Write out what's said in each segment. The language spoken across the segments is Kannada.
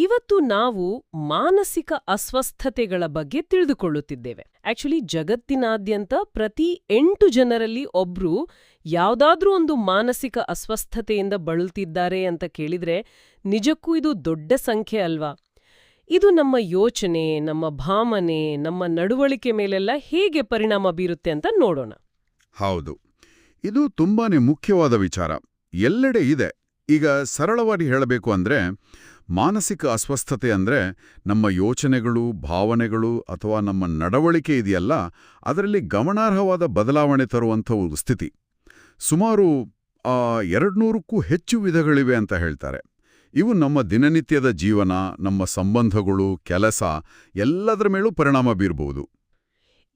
ಇವತ್ತು ನಾವು ಮಾನಸಿಕ ಅಸ್ವಸ್ಥತೆಗಳ ಬಗ್ಗೆ ತಿಳಿದುಕೊಳ್ಳುತ್ತಿದ್ದೇವೆ. ಆಕ್ಚುಲಿ ಜಗತ್ತಿನಾದ್ಯಂತ ಪ್ರತಿ ಎಂಟು ಜನರಲ್ಲಿ ಒಬ್ರು ಯಾವುದಾದ್ರೂ ಒಂದು ಮಾನಸಿಕ ಅಸ್ವಸ್ಥತೆಯಿಂದ ಬಳಲ್ತಿದ್ದಾರೆ ಅಂತ ಕೇಳಿದ್ರೆ ನಿಜಕ್ಕೂ ಇದು ದೊಡ್ಡ ಸಂಖ್ಯೆ ಅಲ್ವಾ? ಇದು ನಮ್ಮ ಯೋಚನೆ, ನಮ್ಮ ಭಾವನೆ, ನಮ್ಮ ನಡವಳಿಕೆ ಮೇಲೆಲ್ಲ ಹೇಗೆ ಪರಿಣಾಮ ಬೀರುತ್ತೆ ಅಂತ ನೋಡೋಣ. ಹೌದು. ಇದು ತುಂಬಾನೇ ಮುಖ್ಯವಾದ ವಿಚಾರ. ಎಲ್ಲೆಡೆ ಇದೆ. ಈಗ ಸರಳವಾಗಿ ಹೇಳಬೇಕು ಅಂದ್ರೆ ಮಾನಸಿಕ ಅಸ್ವಸ್ಥತೆ ಅಂದ್ರೆ ನಮ್ಮ ಯೋಚನೆಗಳು, ಭಾವನೆಗಳು ಅಥವಾ ನಮ್ಮ ನಡವಳಿಕೆ ಇದೆಯಲ್ಲ, ಅದರಲ್ಲಿ ಗಮನಾರ್ಹವಾದ ಬದಲಾವಣೆ ತರುವಂಥ ಸ್ಥಿತಿ. ಸುಮಾರು ಎರಡ್ನೂರಕ್ಕೂ ಹೆಚ್ಚು ವಿಧಗಳಿವೆ ಅಂತ ಹೇಳ್ತಾರೆ. ಇವು ನಮ್ಮ ದಿನನಿತ್ಯದ ಜೀವನ, ನಮ್ಮ ಸಂಬಂಧಗಳು, ಕೆಲಸ, ಎಲ್ಲದರ ಮೇಲೂ ಪರಿಣಾಮ ಬೀರಬಹುದು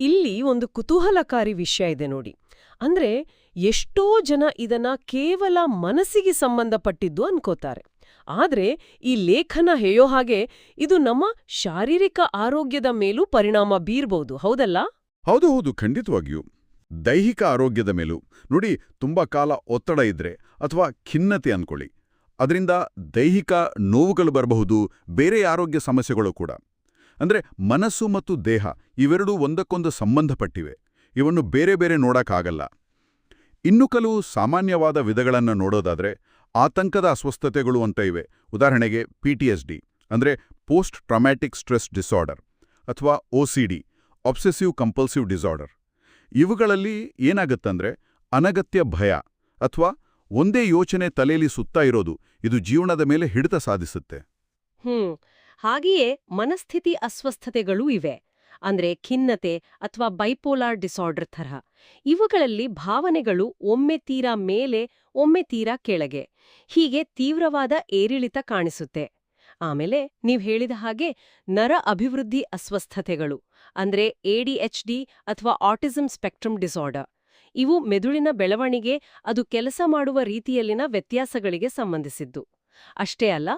ಇಲ್ಲಿ ಒಂದು ಕುತೂಹಲಕಾರಿ ವಿಷಯ ಇದೆ ನೋಡಿ. ಅಂದ್ರೆ ಎಷ್ಟೋ ಜನ ಇದನ್ನ ಕೇವಲ ಮನಸ್ಸಿಗೆ ಸಂಬಂಧಪಟ್ಟಿದ್ದು ಅನ್ಕೋತಾರೆ. ಆದ್ರೆ ಈ ಲೇಖನ ಹೇಯೋ ಹಾಗೆ ಇದು ನಮ್ಮ ಶಾರೀರಿಕ ಆರೋಗ್ಯದ ಮೇಲೂ ಪರಿಣಾಮ ಬೀರ್ಬೋದು, ಹೌದಲ್ಲ? ಹೌದು ಹೌದು, ಖಂಡಿತವಾಗಿಯೂ. ದೈಹಿಕ ಆರೋಗ್ಯದ ಮೇಲೂ. ನೋಡಿ, ತುಂಬಾ ಕಾಲ ಒತ್ತಡ ಇದ್ರೆ ಅಥವಾ ಖಿನ್ನತೆ ಅನ್ಕೊಳ್ಳಿ. ಅದರಿಂದ ದೈಹಿಕ ನೋವುಗಳು ಬರಬಹುದು, ಬೇರೆ ಆರೋಗ್ಯ ಸಮಸ್ಯೆಗಳು ಕೂಡ. ಅಂದ್ರೆ ಮನಸ್ಸು ಮತ್ತು ದೇಹ ಇವೆರಡೂ ಒಂದಕ್ಕೊಂದು ಸಂಬಂಧಪಟ್ಟಿವೆ. ಇವನ್ನು ಬೇರೆ ಬೇರೆ ನೋಡೋಕ್ಕಾಗಲ್ಲ. ಇನ್ನು ಕೆಲವು ಸಾಮಾನ್ಯವಾದ ವಿಧಗಳನ್ನು ನೋಡೋದಾದ್ರೆ ಆತಂಕದ ಅಸ್ವಸ್ಥತೆಗಳು ಅಂತ ಇವೆ. ಉದಾಹರಣೆಗೆ ಪಿ ಟಿ ಎಸ್ ಡಿ ಅಂದರೆ ಪೋಸ್ಟ್ ಟ್ರಾಮ್ಯಾಟಿಕ್ ಸ್ಟ್ರೆಸ್ ಡಿಸಾರ್ಡರ್ ಅಥವಾ O C D obsessive compulsive disorder ಇವುಗಳಲ್ಲಿ ಏನಾಗತ್ತಂದ್ರೆ ಅನಗತ್ಯ ಭಯ ಅಥವಾ ಒಂದೇ ಯೋಚನೆ ತಲೆಯಲ್ಲಿ ಸುತ್ತಾ ಇರೋದು ಇದು ಜೀವನದ ಮೇಲೆ ಹಿಡಿತ ಸಾಧಿಸುತ್ತೆ. ಹ್ಮ್, ಹಾಗೆಯೇ ಮನಸ್ಥಿತಿ ಅಸ್ವಸ್ಥತೆಗಳೂ ಇವೆ. ಅಂದ್ರೆ ಖಿನ್ನತೆ ಅಥವಾ ಬೈಪೋಲಾರ್ ಡಿಸಾರ್ಡರ್ ತರಹ ಇವುಗಳಲ್ಲಿ ಭಾವನೆಗಳು ಒಮ್ಮೆ ತೀರಾ ಮೇಲೆ, ಒಮ್ಮೆ ತೀರಾ ಕೆಳಗೆ. ಹೀಗೆ ತೀವ್ರವಾದ ಏರಿಳಿತ ಕಾಣಿಸುತ್ತೆ. ಆಮೇಲೆ ನೀವು ಹೇಳಿದ ಹಾಗೆ ನರ ಅಭಿವೃದ್ಧಿ ಅಸ್ವಸ್ಥತೆಗಳು, ಅಂದ್ರೆ ಎಡಿಎಚ್ಡಿ ಅಥವಾ ಆಟಿಸಂ ಸ್ಪೆಕ್ಟ್ರಮ್ ಡಿಸಾರ್ಡರ್ ಇವು ಮೆದುಳಿನ ಬೆಳವಣಿಗೆ, ಅದು ಕೆಲಸ ಮಾಡುವ ರೀತಿಯಲ್ಲಿನ ವ್ಯತ್ಯಾಸಗಳಿಗೆ ಸಂಬಂಧಿಸಿದ್ದು. ಅಷ್ಟೇ ಅಲ್ಲ,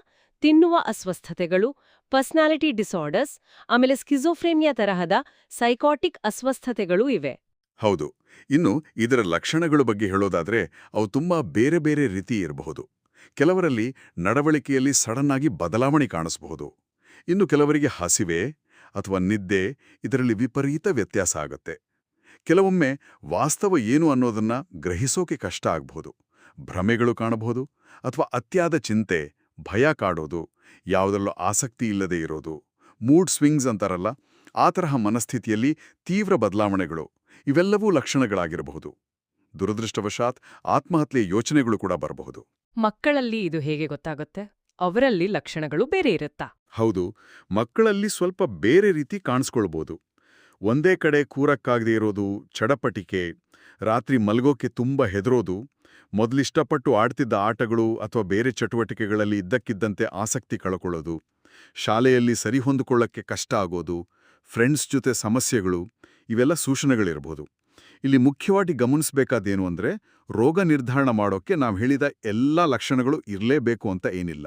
ತಿನ್ನುವ ಅಸ್ವಸ್ಥತೆಗಳು ಪರ್ಸನಾಲಿಟಿ ಡಿಸಾರ್ಡರ್ಸ್, ಆಮೇಲೆ ಸ್ಕಿಜೋಫ್ರೇಮಿಯಾ ತರಹದ ಸೈಕಾಟಿಕ್ ಅಸ್ವಸ್ಥತೆಗಳೂ ಇವೆ. ಹೌದು. ಇನ್ನು ಇದರ ಲಕ್ಷಣಗಳ ಬಗ್ಗೆ ಹೇಳೋದಾದ್ರೆ, ಅವು ತುಂಬಾ ಬೇರೆ ಬೇರೆ ರೀತಿ ಇರಬಹುದು. ಕೆಲವರಲ್ಲಿ ನಡವಳಿಕೆಯಲ್ಲಿ ಸಡನ್ ಆಗಿ ಬದಲಾವಣೆ ಕಾಣಿಸಬಹುದು. ಇನ್ನು ಕೆಲವರಿಗೆ ಹಸಿವೆ ಅಥವಾ ನಿದ್ದೆ, ಇದರಲ್ಲಿ ವಿಪರೀತ ವ್ಯತ್ಯಾಸ ಆಗುತ್ತೆ. ಕೆಲವೊಮ್ಮೆ ವಾಸ್ತವ ಏನು ಅನ್ನೋದನ್ನ ಗ್ರಹಿಸೋಕೆ ಕಷ್ಟ ಆಗಬಹುದು. ಭ್ರಮೆಗಳು ಕಾಣಬಹುದು ಅಥವಾ ಅತ್ಯಾದ ಚಿಂತೆ ಭಯ ಕಾಡೋದು ಯಾವುದರಲ್ಲೂ ಆಸಕ್ತಿ ಇಲ್ಲದೆ ಇರೋದು ಮೂಡ್ ಸ್ವಿಂಗ್ಸ್ ಅಂತಾರಲ್ಲ ಆ ತರಹ ಮನಸ್ಥಿತಿಯಲ್ಲಿ ತೀವ್ರ ಬದಲಾವಣೆಗಳು ಇವೆಲ್ಲವೂ ಲಕ್ಷಣಗಳಾಗಿರಬಹುದು. ದುರದೃಷ್ಟವಶಾತ್ ಆತ್ಮಹತ್ಯೆ ಯೋಚನೆಗಳು ಕೂಡ ಬರಬಹುದು. ಮಕ್ಕಳಲ್ಲಿ ಇದು ಹೇಗೆ ಗೊತ್ತಾಗುತ್ತೆ? ಅವರಲ್ಲಿ ಲಕ್ಷಣಗಳು ಬೇರೆ ಇರುತ್ತಾ? ಹೌದು ಮಕ್ಕಳಲ್ಲಿ ಸ್ವಲ್ಪ ಬೇರೆ ರೀತಿ ಕಾಣಿಸ್ಕೊಳ್ಬೋದು. ಒಂದೇ ಕಡೆ ಕೂರಕ್ಕಾಗದೇ ಇರೋದು ಚಡಪಟಿಕೆ ರಾತ್ರಿ ಮಲಗೋಕೆ ತುಂಬ ಹೆದರೋದು ಮೊದಲಿಷ್ಟಪಟ್ಟು ಆಡ್ತಿದ್ದ ಆಟಗಳು ಅಥವಾ ಬೇರೆ ಚಟುವಟಿಕೆಗಳಲ್ಲಿ ಇದ್ದಕ್ಕಿದ್ದಂತೆ ಆಸಕ್ತಿ ಕಳ್ಕೊಳ್ಳೋದು, ಶಾಲೆಯಲ್ಲಿ ಸರಿ ಹೊಂದಿಕೊಳ್ಳಕ್ಕೆ ಕಷ್ಟ ಆಗೋದು ಫ್ರೆಂಡ್ಸ್ ಜೊತೆ ಸಮಸ್ಯೆಗಳು, ಇವೆಲ್ಲ ಸೂಚನೆಗಳಿರ್ಬೋದು. ಇಲ್ಲಿ ಮುಖ್ಯವಾಗಿ ಗಮನಿಸಬೇಕಾದೇನು ಅಂದ್ರೆ ರೋಗ ನಿರ್ಧಾರಣ ಮಾಡೋಕ್ಕೆ ನಾವು ಹೇಳಿದ ಎಲ್ಲ ಲಕ್ಷಣಗಳು ಇರಲೇಬೇಕು ಅಂತ ಏನಿಲ್ಲ.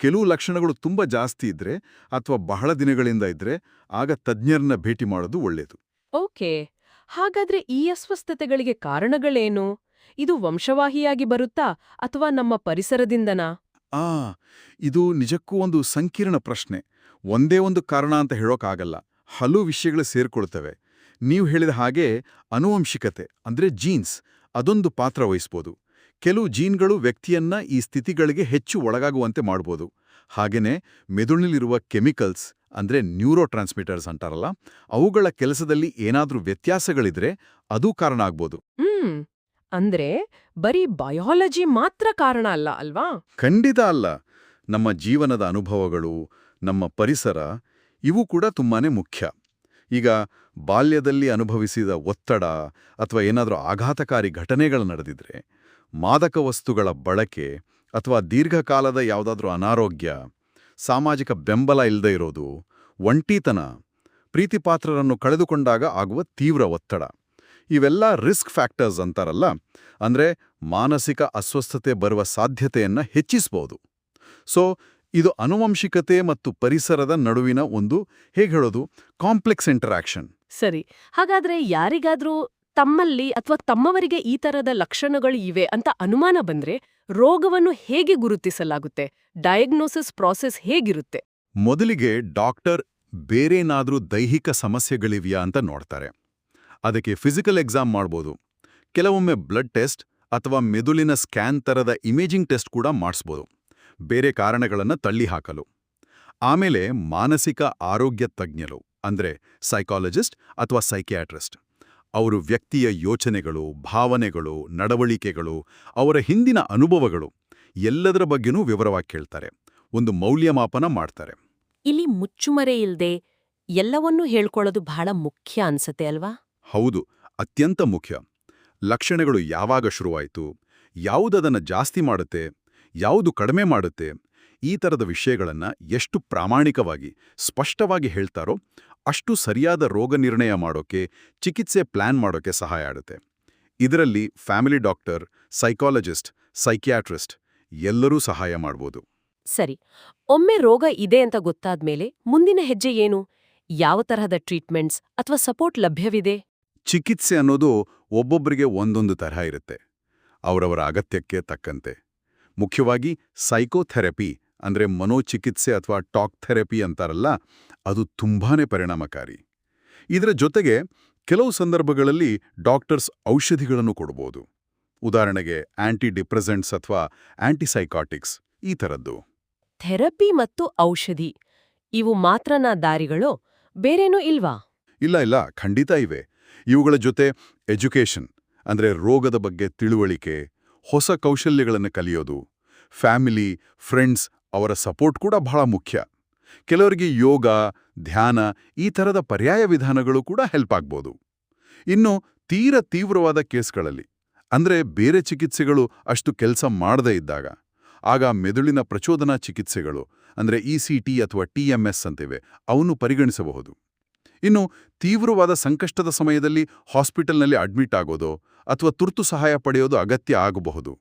ಕೆಲವು ಲಕ್ಷಣಗಳು ತುಂಬ ಜಾಸ್ತಿ ಇದ್ರೆ ಅಥವಾ ಬಹಳ ದಿನಗಳಿಂದ ಇದ್ರೆ ಆಗ ತಜ್ಞರನ್ನ ಭೇಟಿ ಮಾಡೋದು ಒಳ್ಳೆಯದು ಓಕೆ. ಹಾಗಾದ್ರೆ ಈ ಅಸ್ವಸ್ಥತೆಗಳಿಗೆ ಕಾರಣಗಳೇನು? ಇದು ವಂಶವಾಹಿಯಾಗಿ ಬರುತ್ತಾ ಅಥವಾ ನಮ್ಮ ಪರಿಸರದಿಂದನಾ? ಆ ಇದು ನಿಜಕ್ಕೂ ಒಂದು ಸಂಕೀರ್ಣ ಪ್ರಶ್ನೆ. ಒಂದೇ ಒಂದು ಕಾರಣ ಅಂತ ಹೇಳೋಕ್ಕಾಗಲ್ಲ ಹಲವು ವಿಷಯಗಳು ಸೇರ್ಕೊಳ್ತವೆ. ನೀವು ಹೇಳಿದ ಹಾಗೆ ಅನುವಂಶಿಕತೆ ಅಂದ್ರೆ ಜೀನ್ಸ್ ಅದೊಂದು ಪಾತ್ರ ವಹಿಸ್ಬೋದು. ಕೆಲವು ಜೀನ್ಗಳು ವ್ಯಕ್ತಿಯನ್ನ ಈ ಸ್ಥಿತಿಗಳಿಗೆ ಹೆಚ್ಚು ಒಳಗಾಗುವಂತೆ ಮಾಡ್ಬೋದು. ಹಾಗೆಯೇ ಮೆದುಳಿನಲ್ಲಿರುವ ಕೆಮಿಕಲ್ಸ್ ಅಂದ್ರೆ ನ್ಯೂರೋ ಟ್ರಾನ್ಸ್ಮಿಟರ್ಸ್ ಅಂತಾರಲ್ಲ ಅವುಗಳ ಕೆಲಸದಲ್ಲಿ ಏನಾದರೂ ವ್ಯತ್ಯಾಸಗಳಿದ್ರೆ ಅದೂ ಕಾರಣ ಆಗ್ಬೋದು. ಹ್ಮ್. ಅಂದ್ರೆ ಬರೀ ಬಯಾಲಜಿ ಮಾತ್ರ ಕಾರಣ ಅಲ್ಲ ಅಲ್ವಾ? ಖಂಡಿತ ಅಲ್ಲ. ನಮ್ಮ ಜೀವನದ ಅನುಭವಗಳು, ನಮ್ಮ ಪರಿಸರ, ಇವು ಕೂಡ ತುಂಬಾನೇ ಮುಖ್ಯ. ಈಗ ಬಾಲ್ಯದಲ್ಲಿ ಅನುಭವಿಸಿದ ಒತ್ತಡ ಅಥವಾ ಏನಾದರೂ ಆಘಾತಕಾರಿ ಘಟನೆಗಳು ನಡೆದಿದ್ರೆ, ಮಾದಕ ವಸ್ತುಗಳ ಬಳಕೆ ಅಥವಾ ದೀರ್ಘಕಾಲದ ಯಾವುದಾದ್ರೂ ಅನಾರೋಗ್ಯ, ಸಾಮಾಜಿಕ ಬೆಂಬಲ ಇಲ್ಲದೆ ಇರೋದು, ಒಂಟಿತನ, ಪ್ರೀತಿಪಾತ್ರರನ್ನು ಕಳೆದುಕೊಂಡಾಗ ಆಗುವ ತೀವ್ರ ಒತ್ತಡ. ಇವೆಲ್ಲ ರಿಸ್ಕ್ ಫ್ಯಾಕ್ಟರ್ಸ್ ಅಂತಾರಲ್ಲ. ಅಂದ್ರೆ ಮಾನಸಿಕ ಅಸ್ವಸ್ಥತೆ ಬರುವ ಸಾಧ್ಯತೆಯನ್ನು ಹೆಚ್ಚಿಸಬಹುದು ಸೊ ಇದು ಅನುವಂಶಿಕತೆ ಮತ್ತು ಪರಿಸರದ ನಡುವಿನ ಒಂದು ಹೇಗೆ ಹೇಳೋದು ಕಾಂಪ್ಲೆಕ್ಸ್ ಇಂಟರಾಕ್ಷನ್. ಸರಿ. ಹಾಗಾದ್ರೆ ಯಾರಿಗಾದ್ರೂ ತಮ್ಮಲ್ಲಿ ಅಥವಾ ತಮ್ಮವರಿಗೆ ಈ ತರದ ಲಕ್ಷಣಗಳು ಇವೆ ಅಂತ ಅನುಮಾನ ಬಂದ್ರೆ ರೋಗವನ್ನು ಹೇಗೆ ಗುರುತಿಸಲಾಗುತ್ತೆ? ಡಯಾಗ್ನೋಸಿಸ್ ಪ್ರಾಸೆಸ್ ಹೇಗಿರುತ್ತೆ? ಮೊದಲಿಗೆ ಡಾಕ್ಟರ್ ಬೇರೇನಾದ್ರೂ ದೈಹಿಕ ಸಮಸ್ಯೆಗಳಿವೆಯಾ ಅಂತ ನೋಡ್ತಾರೆ. ಅದಕ್ಕೆ ಫಿಸಿಕಲ್ ಎಕ್ಸಾಮ್ ಮಾಡ್ಬೋದು. ಕೆಲವೊಮ್ಮೆ ಬ್ಲಡ್ ಟೆಸ್ಟ್ ಅಥವಾ ಮೆದುಳಿನ ಸ್ಕ್ಯಾನ್ ಥರದ ಇಮೇಜಿಂಗ್ ಟೆಸ್ಟ್ ಕೂಡ ಮಾಡಿಸ್ಬೋದು. ಬೇರೆ ಕಾರಣಗಳನ್ನು ತಳ್ಳಿಹಾಕಲು ಆಮೇಲೆ ಮಾನಸಿಕ ಆರೋಗ್ಯ ತಜ್ಞರು, ಅಂದ್ರೆ ಸೈಕಾಲಜಿಸ್ಟ್ ಅಥವಾ ಸೈಕಿಯಾಟ್ರಿಸ್ಟ್ ಅವರು ವ್ಯಕ್ತಿಯ ಯೋಚನೆಗಳು, ಭಾವನೆಗಳು, ನಡವಳಿಕೆಗಳು, ಅವರ ಹಿಂದಿನ ಅನುಭವಗಳು, ಎಲ್ಲದರ ಬಗ್ಗೆನೂ ವಿವರವಾಗಿ ಕೇಳ್ತಾರೆ. ಒಂದು ಮೌಲ್ಯಮಾಪನ ಮಾಡ್ತಾರೆ. ಇಲ್ಲಿ ಮುಚ್ಚುಮರೆ ಇಲ್ಲದೆ ಎಲ್ಲವನ್ನೂ ಹೇಳ್ಕೊಳ್ಳೋದು ಬಹಳ ಮುಖ್ಯ ಅನ್ಸತ್ತೆ ಅಲ್ವಾ? ಹೌದು, ಅತ್ಯಂತ ಮುಖ್ಯ. ಲಕ್ಷಣಗಳು ಯಾವಾಗ ಶುರುವಾಯಿತು ಯಾವುದದನ್ನು ಜಾಸ್ತಿ ಮಾಡುತ್ತೆ, ಯಾವುದು ಕಡಿಮೆ ಮಾಡುತ್ತೆ, ಈ ಥರದ ವಿಷಯಗಳನ್ನು ಎಷ್ಟು ಪ್ರಾಮಾಣಿಕವಾಗಿ, ಸ್ಪಷ್ಟವಾಗಿ ಹೇಳ್ತಾರೋ ಅಷ್ಟು ಸರಿಯಾದ ರೋಗ ನಿರ್ಣಯ ಮಾಡೋಕೆ, ಚಿಕಿತ್ಸೆ ಪ್ಲಾನ್ ಮಾಡೋಕೆ ಸಹಾಯ ಆಗುತ್ತೆ ಇದರಲ್ಲಿ ಫ್ಯಾಮಿಲಿ ಡಾಕ್ಟರ್, ಸೈಕಾಲಜಿಸ್ಟ್, ಸೈಕಿಯಾಟ್ರಿಸ್ಟ್ ಎಲ್ಲರೂ ಸಹಾಯ ಮಾಡ್ಬೋದು. ಸರಿ, ಒಮ್ಮೆ ರೋಗ ಇದೆ ಅಂತ ಗೊತ್ತಾದ್ಮೇಲೆ ಮುಂದಿನ ಹೆಜ್ಜೆ ಏನು? ಯಾವ ತರಹದ ಟ್ರೀಟ್ಮೆಂಟ್ಸ್ ಅಥವಾ ಸಪೋರ್ಟ್ ಲಭ್ಯವಿದೆ? ಚಿಕಿತ್ಸೆ ಅನ್ನೋದು ಒಬ್ಬೊಬ್ಬರಿಗೆ ಒಂದೊಂದು ತರಹ ಇರುತ್ತೆ. ಅವರವರ ಅಗತ್ಯಕ್ಕೆ ತಕ್ಕಂತೆ. ಮುಖ್ಯವಾಗಿ ಸೈಕೋಥೆರಪಿ ಅಂದ್ರೆ ಮನೋಚಿಕಿತ್ಸೆ ಅಥವಾ ಟಾಕ್ ಥೆರಪಿ ಅಂತಾರಲ್ಲ ಅದು ತುಂಬಾನೇ ಪರಿಣಾಮಕಾರಿ. ಇದರ ಜೊತೆಗೆ ಕೆಲವು ಸಂದರ್ಭಗಳಲ್ಲಿ ಡಾಕ್ಟರ್ಸ್ ಔಷಧಿಗಳನ್ನು ಕೊಡ್ಬೋದು. ಉದಾಹರಣೆಗೆ ಆಂಟಿ ಡಿಪ್ರೆಸೆಂಟ್ಸ್ ಅಥವಾ ಆಂಟಿಸೈಕಾಟಿಕ್ಸ್ ಈ ಥರದ್ದು. ಥೆರಪಿ ಮತ್ತು ಔಷಧಿ ಇವು ಮಾತ್ರನಾ ದಾರಿಗಳು ಬೇರೇನೂ ಇಲ್ವಾ? ಇಲ್ಲ ಇಲ್ಲ ಖಂಡಿತ ಇವೆ. ಇವುಗಳ ಜೊತೆ ಎಜುಕೇಷನ್, ಅಂದ್ರೆ ರೋಗದ ಬಗ್ಗೆ ತಿಳುವಳಿಕೆ, ಹೊಸ ಕೌಶಲ್ಯಗಳನ್ನು ಕಲಿಯೋದು, ಫ್ಯಾಮಿಲಿ, ಫ್ರೆಂಡ್ಸ್ ಅವರ ಸಪೋರ್ಟ್ ಕೂಡ ಬಹಳ ಮುಖ್ಯ. ಕೆಲವರಿಗೆ ಯೋಗ, ಧ್ಯಾನ ಈ ಥರದ ಪರ್ಯಾಯ ವಿಧಾನಗಳು ಕೂಡ ಹೆಲ್ಪ್ ಆಗ್ಬೋದು. ಇನ್ನು ತೀರ ತೀವ್ರವಾದ ಕೇಸ್ಗಳಲ್ಲಿ, ಅಂದ್ರೆ ಬೇರೆ ಚಿಕಿತ್ಸೆಗಳು ಅಷ್ಟು ಕೆಲಸ ಮಾಡದೇ ಇದ್ದಾಗ, ಆಗ ಮೆದುಳಿನ ಪ್ರಚೋದನಾ ಚಿಕಿತ್ಸೆಗಳು, ಅಂದ್ರೆ ಇ ಸಿ ಟಿ ಅಥವಾ ಟಿ ಎಂ ಎಸ್ ಅಂತಿವೆ, ಅವನ್ನು ಪರಿಗಣಿಸಬಹುದು. ಇನ್ನು ತೀವ್ರವಾದ ಸಂಕಷ್ಟದ ಸಮಯದಲ್ಲಿ ಹಾಸ್ಪಿಟಲ್ನಲ್ಲಿ ಅಡ್ಮಿಟ್ ಆಗೋದು ಅಥವಾ ತುರ್ತು ಸಹಾಯ ಪಡೆಯೋದು ಅಗತ್ಯ ಆಗಬಹುದು.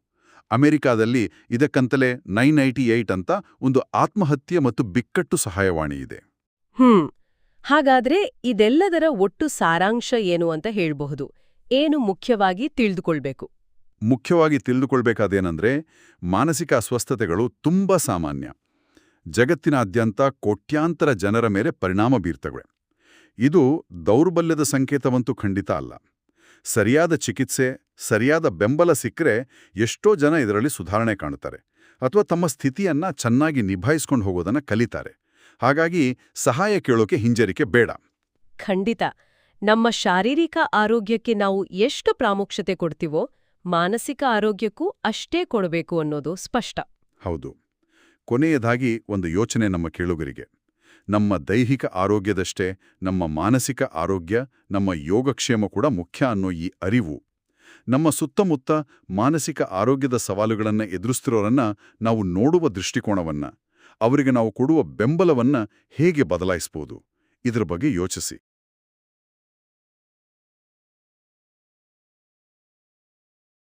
ಅಮೆರಿಕಾದಲ್ಲಿ ಇದಕ್ಕಂತಲೇ ನೈನ್ ಐಟಿ ಅಂತ ಒಂದು ಆತ್ಮಹತ್ಯೆ ಮತ್ತು ಬಿಕ್ಕಟ್ಟು ಸಹಾಯವಾಣಿ ಇದೆ. ಹ್ಮ್ ಹಾಗಾದ್ರೆ ಇದೆಲ್ಲದರ ಒಟ್ಟು ಸಾರಾಂಶ ಏನು ಅಂತ ಹೇಳಬಹುದು? ಏನು ಮುಖ್ಯವಾಗಿ ತಿಳಿದುಕೊಳ್ಬೇಕು? ಮುಖ್ಯವಾಗಿ ತಿಳಿದುಕೊಳ್ಬೇಕಾದೇನೆಂದ್ರೆ ಮಾನಸಿಕ ಅಸ್ವಸ್ಥತೆಗಳು ತುಂಬಾ ಸಾಮಾನ್ಯ. ಜಗತ್ತಿನಾದ್ಯಂತ ಕೋಟ್ಯಾಂತರ ಜನರ ಮೇಲೆ ಪರಿಣಾಮ ಬೀರ್ತವೆ. ಇದು ದೌರ್ಬಲ್ಯದ ಸಂಕೇತವಂತೂ ಖಂಡಿತ ಅಲ್ಲ. ಸರಿಯಾದ ಚಿಕಿತ್ಸೆ ಸರಿಯಾದ ಬೆಂಬಲ ಸಿಕ್ಕರೆ ಎಷ್ಟೋ ಜನ ಇದರಲ್ಲಿ ಸುಧಾರಣೆ ಕಾಣುತ್ತಾರೆ ಅಥವಾ ತಮ್ಮ ಸ್ಥಿತಿಯನ್ನ ಚೆನ್ನಾಗಿ ನಿಭಾಯಿಸ್ಕೊಂಡು ಹೋಗೋದನ್ನ ಕಲಿತಾರೆ. ಹಾಗಾಗಿ ಸಹಾಯ ಕೇಳೋಕೆ ಹಿಂಜರಿಕೆ ಬೇಡ. ಖಂಡಿತ. ನಮ್ಮ ಶಾರೀರಿಕ ಆರೋಗ್ಯಕ್ಕೆ ನಾವು ಎಷ್ಟು ಪ್ರಾಮುಖ್ಯತೆ ಕೊಡ್ತೀವೋ ಮಾನಸಿಕ ಆರೋಗ್ಯಕ್ಕೂ ಅಷ್ಟೇ ಕೊಡಬೇಕು ಅನ್ನೋದು ಸ್ಪಷ್ಟ. ಹೌದು. ಕೊನೆಯದಾಗಿ ಒಂದು ಯೋಚನೆ ನಮ್ಮ ಕೇಳುಗರಿಗೆ. ನಮ್ಮ ದೈಹಿಕ ಆರೋಗ್ಯದಷ್ಟೇ, ನಮ್ಮ ಮಾನಸಿಕ ಆರೋಗ್ಯ, ನಮ್ಮ ಯೋಗಕ್ಷೇಮ ಕೂಡ ಮುಖ್ಯ ಅನ್ನೋ ಈ ಅರಿವು. ನಮ್ಮ ಸುತ್ತಮುತ್ತ ಮಾನಸಿಕ ಆರೋಗ್ಯದ ಸವಾಲುಗಳನ್ನು ಎದುರಿಸ್ತಿರೋರನ್ನ ನಾವು ನೋಡುವ ದೃಷ್ಟಿಕೋನವನ್ನ, ಅವರಿಗೆ ನಾವು ಕೊಡುವ ಬೆಂಬಲವನ್ನ ಹೇಗೆ ಬದಲಾಯಿಸ್ಬೋದು? ಇದರ ಬಗ್ಗೆ ಯೋಚಿಸಿ.